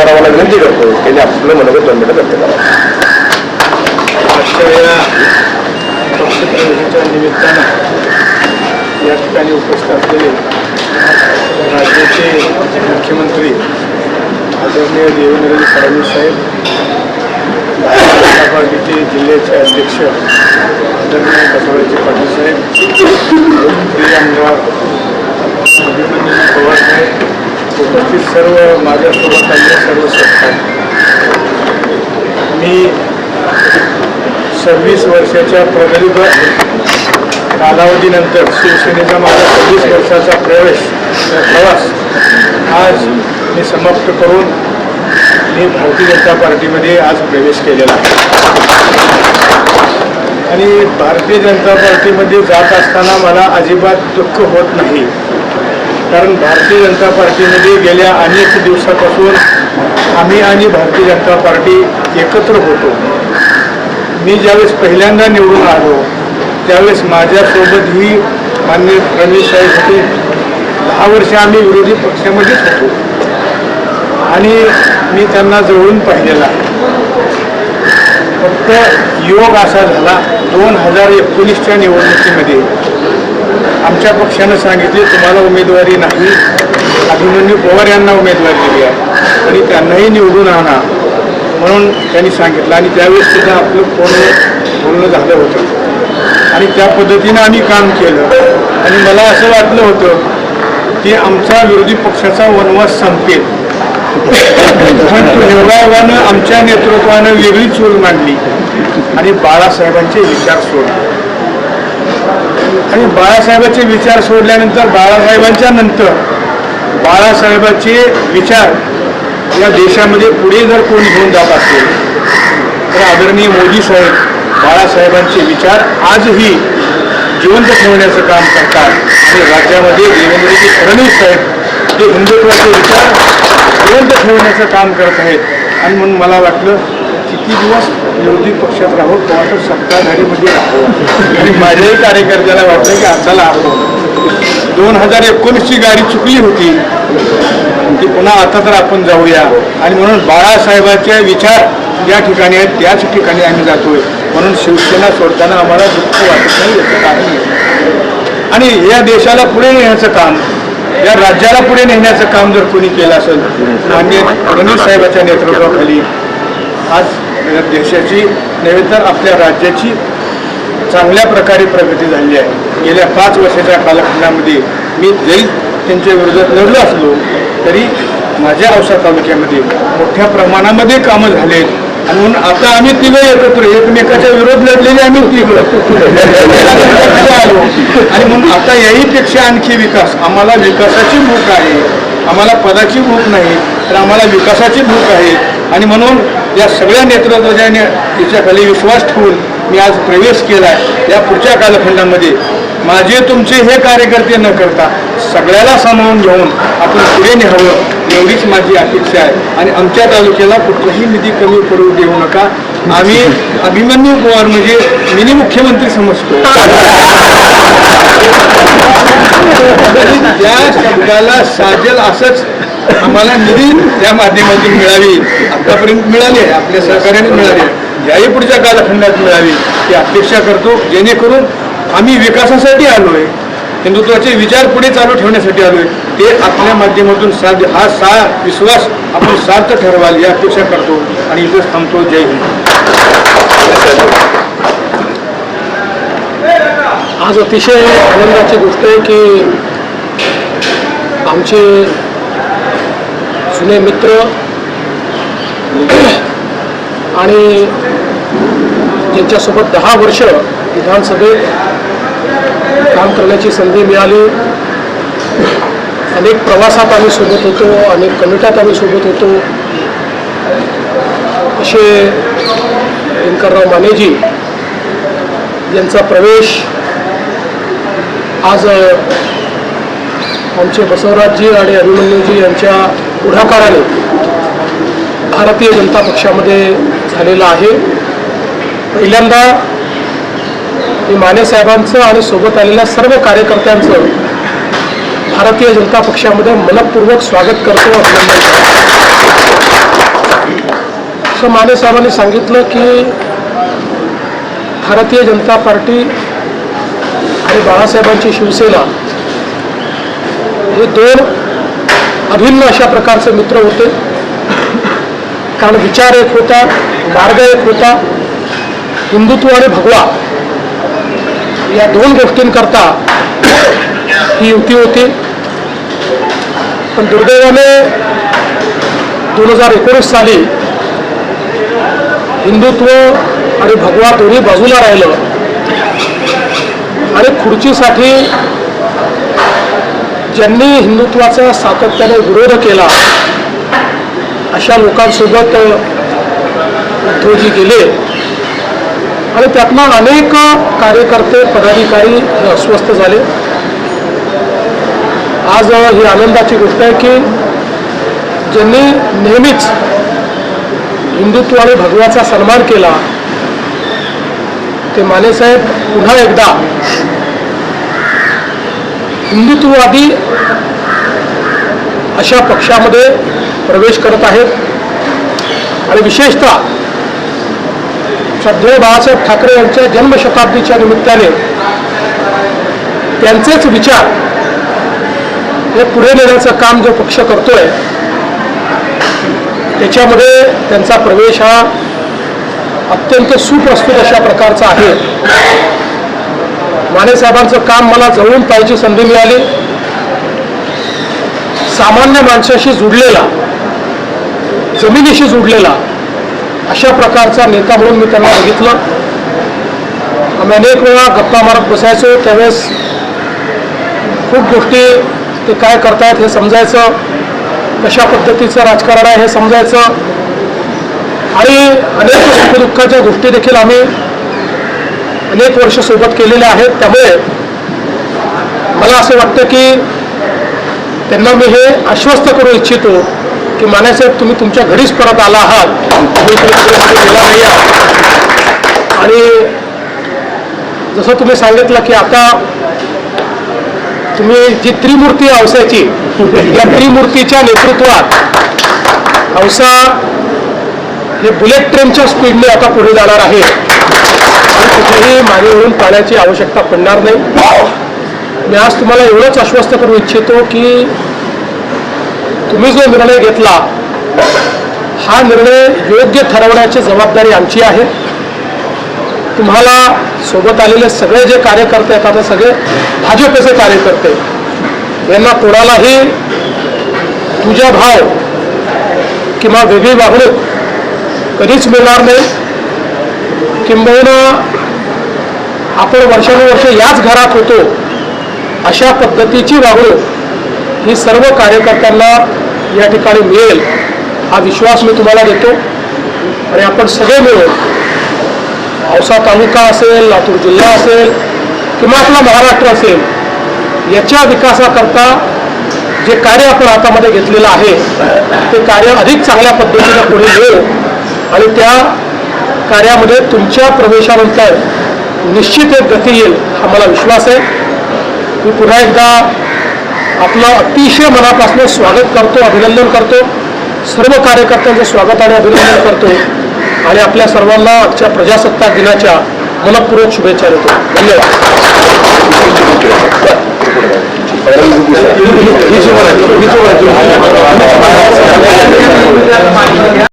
करावा लागेल विनंती करतो त्याने आपलं मनोगत दोन मिनिटं व्यक्त करावं. निमित्तानं या ठिकाणी उपस्थित असलेले राज्याचे मुख्यमंत्री आदरणीय देवेंद्रजी फडणवीस साहेब भारतीय जनता पार्टीचे जिल्ह्याचे अध्यक्ष आदरणीय बसवराजी पाटील साहेब प्रिय आमदार अभिमन्यू पवार साहेब उपस्थित सर्व माझ्यासोबत आले सर्व सत्कार. मी सव्वीस वर्षाच्या प्रगल्भ कालावधीनंतर शिवसेनेचा माझा सव्वीस वर्षाचा प्रवेश प्रवास आज मी समाप्त करून मी भारतीय जनता पार्टीमध्ये आज प्रवेश केलेला आहे. आणि भारतीय जनता पार्टीमध्ये जात असताना मला अजिबात दुःख होत नाही. कारण भारतीय जनता पार्टीमध्ये गेल्या अनेक दिवसापासून आम्ही आणि भारतीय जनता पार्टी एकत्र होतो. मी ज्यावेळेस पहिल्यांदा निवडून आलो त्यावेळेस माझ्यासोबत ही मान्य रणवीर साहेब होते. दहा वर्ष आम्ही विरोधी पक्षामध्येच होतो. आणि मी त्यांना जवळून पाहिलेला. फक्त योग असा झाला दोन हजार एकोणीसच्या निवडणुकीमध्ये. आमच्या पक्षानं सांगितले तुम्हाला उमेदवारी नाही. अभिमन्यू पवार यांना उमेदवारी दिली आहे. आणि त्यांनाही निवडून आणा म्हणून त्यांनी सांगितलं. आणि त्यावेळेस सुद्धा आपलं कोण बोलणं झालं होतं. आणि त्या पद्धतीनं आम्ही काम केलं. आणि मला असं वाटलं होतं की आमचा विरोधी पक्षाचा वनवास संपेल. पण योगायोगानं आमच्या नेतृत्वानं वेगळी चूल मांडली. आणि बाळासाहेबांचे विचार सोडले. आणि बाळासाहेबांचे विचार सोडल्यानंतर बाळासाहेबांच्या नंतर बाळासाहेबांचे विचार या देशामध्ये पुढे जर कोण घेऊन जात असेल तर आदरणीय मोदी साहेब बाळासाहेबांचे विचार आजही जिवंत ठेवण्याचं काम करतात. आणि राज्यामध्ये देवेंद्रजी फडणवीस साहेब हे हिंदुत्वाचे विचार जिवंत ठेवण्याचं काम करत आहेत. आणि म्हणून मला वाटलं किती दिवस विरोधी पक्षात राहू तो सत्ताधारीमध्ये राहावं आणि माझ्याही कार्यकर्त्याला वाटलं की आता आपण दोन हजार एकोणीसची गाडी चुकली होती. ती पुन्हा आता तर आपण जाऊया. आणि म्हणून बाळासाहेबांचे विचार ज्या ठिकाणी आहेत त्याच ठिकाणी आम्ही जातोय. म्हणून शिवसेना सोडताना आम्हाला दुःख वाटत नाही याचं कारण आणि या देशाला पुढे नेण्याचं काम या राज्याला पुढे नेण्याचं काम जर कोणी केलं असेल मान्य फडणवीस साहेबाच्या नेतृत्वाखाली आज देशाची नव्हे तर आपल्या राज्याची चांगल्या प्रकारे प्रगती झाली आहे. गेल्या पाच वर्षाच्या कालखंडामध्ये मी जरी त्यांच्या विरोधात लढलो असलो तरी माझ्या औसा तालुक्यामध्ये मोठ्या प्रमाणामध्ये कामं झालेत आणि म्हणून आता आम्ही तिघं एकत्र एकमेकाच्या विरोध लढलेले आम्ही तिघं. आलो आणि म्हणून आता याहीपेक्षा आणखी विकास आम्हाला विकासाची भूक आहे. आम्हाला पदाची भूक नाही तर आम्हाला विकासाची भूक आहे. आणि म्हणून या सगळ्या नेतृत्वाने तिच्याखाली विश्वास ठेवून मी आज प्रवेश केला आहे या पुढच्या कालखंडामध्ये माझे तुमचे हे कार्यकर्ते न करता सगळ्याला सामावून घेऊन आपण पुढे न्यावं एवढीच माझी अपेक्षा आहे. आणि आमच्या तालुक्याला कुठलाही निधी कमी पडू देऊ नका. आम्ही अभिमन्यू पवार म्हणजे मिनी मुख्यमंत्री समजतो. तरी त्या शब्दाला साजेल असंच आम्हाला निधी त्या माध्यमातून मिळावी. आतापर्यंत मिळाली आहे. आपल्या सहकार्याने मिळाली आहे. याही पुढच्या कालखंडात मिळावी ही अपेक्षा करतो. जेणेकरून आम्ही विकासासाठी आलो आहे हिंदुत्वाचे विचार पुढे चालू ठेवण्यासाठी आलो आहे ते आपल्या माध्यमातून साध्य हा सा विश्वास आपण सार्थ ठरवाल या अपेक्षा करतो. आणि इथंच थांबतो. जय हिंद. आज अतिशय आनंदाची गोष्ट आहे की आमचे जुने मित्र. आणि ज्यांच्यासोबत दहा वर्ष विधानसभेत काम करण्याची संधी मिळाली. अनेक प्रवासात आम्ही सोबत होतो अनेक कमिट्यात आम्ही सोबत होतो. असे दिनकरराव मानेजी यांचा प्रवेश आज आमचे बसवराजजी आणि अभिमन्यूजी यांच्या पुढाकाराने भारतीय जनता पक्षामध्ये झालेला आहे. पहिल्यांदा मी माने साहेबांचं आणि सोबत आलेल्या सर्व कार्यकर्त्यांचं भारतीय जनता पक्षामध्ये मनपूर्वक स्वागत करतो अभिनंदन माने साहेबांनी सांगितलं की भारतीय जनता पार्टी आणि बाळासाहेबांची शिवसेना हे दोन अभिन्न अशा प्रकारचे मित्र होते. कारण विचार एक होता मार्ग एक होता. हिंदुत्व आणि भगवा या दोन गोष्टींकरता ही युती होती. पण दुर्दैवाने दोन हजार एकोणीस साली हिंदुत्व आणि भगवा दोन्ही बाजूला राहिलं. आणि खुर्चीसाठी ज्यांनी हिंदुत्वाचा सातत्याने विरोध केला अशा लोकांसोबत उद्धवजी गेले. आणि त्यातनं अनेक कार्यकर्ते पदाधिकारी अस्वस्थ झाले. आज ही आनंदाची गोष्ट आहे की ज्यांनी नेहमीच हिंदुत्व आणि भगवाचा सन्मान केला ते मानेसाहेब पुन्हा एकदा हिंदुत्ववादी अशा पक्षामध्ये प्रवेश करत आहेत. आणि विशेषतः श्रद्धेय बाळासाहेब ठाकरे यांच्या जन्मशताब्दीच्या निमित्ताने त्यांचेच विचार हे पुढे नेण्याचं काम जो पक्ष करतोय त्याच्यामध्ये त्यांचा प्रवेश हा अत्यंत सुप्रस्तुत अशा प्रकारचा आहे. माने साहेबांचं काम मला जवळून पाहायची संधी मिळाली. सामान्य माणसाशी जुडलेला जमिनीशी जुडलेला अशा प्रकारचा नेता म्हणून मी त्यांना बघितलं. आम्ही अनेक वेळा गप्पा मारत बसायचो. त्यावेळेस खूप गोष्टी ते काय करतायत हे समजायचं. कशा पद्धतीचं राजकारण आहे हे समजायचं. आणि अनेक सुखदुःखाच्या गोष्टी देखील आम्ही अनेक वर्ष सोबत केलेले आहेत. त्यामुळे मला असं वाटतं की त्यांना मी हे आश्वस्त करू इच्छितो की मानासाहेब तुम्ही तुमच्या घरीच परत आला आहात. तुम्ही गेला नाही आहात. आणि जसं तुम्ही सांगितलं की आता तुम्ही जी त्रिमूर्ती आहे या त्रिमूर्तीच्या नेतृत्वात औसा हे बुलेट ट्रेनच्या स्पीडने आता पुढे जाणार आहे. कुठेही मागे होऊन पाण्याची आवश्यकता पडणार नाही. मी आज तुम्हाला एवढंच आश्वस्त करू इच्छितो की तुम्ही जो निर्णय घेतला हा निर्णय योग्य ठरवण्याची जबाबदारी आमची आहे. तुम्हाला सोबत आलेले सगळे जे कार्यकर्ते आहेत आता सगळे भाजपचे कार्यकर्ते यांना कोणालाही तुझा भाव किंवा वेगळी वागणूक कधीच मिळणार नाही. किंबहुना आपण वर्षानुवर्ष याच घरात होतो अशा पद्धतीची वागणूक ही सर्व कार्यकर्त्यांना या ठिकाणी मिळेल हा विश्वास मी तुम्हाला देतो. आणि आपण सगळे मिळून औसा तालुका असेल लातूर जिल्हा असेल किंवा आपला महाराष्ट्र असेल याच्या विकासाकरता जे कार्य आपण हातामध्ये घेतलेलं आहे ते कार्य अधिक चांगल्या पद्धतीने पुढे येऊ आणि त्या कार्यामध्ये तुमच्या प्रवेशानंतर निश्चित एक गती येईल हा मला विश्वास आहे. मी पुन्हा एकदा आपलं अतिशय मनापासून स्वागत करतो अभिनंदन करतो. सर्व कार्यकर्त्यांचं स्वागत आणि अभिनंदन करतो. आणि आपल्या सर्वांना आजच्या प्रजासत्ताक दिनाच्या मनपूर्वक शुभेच्छा देतो. धन्यवाद.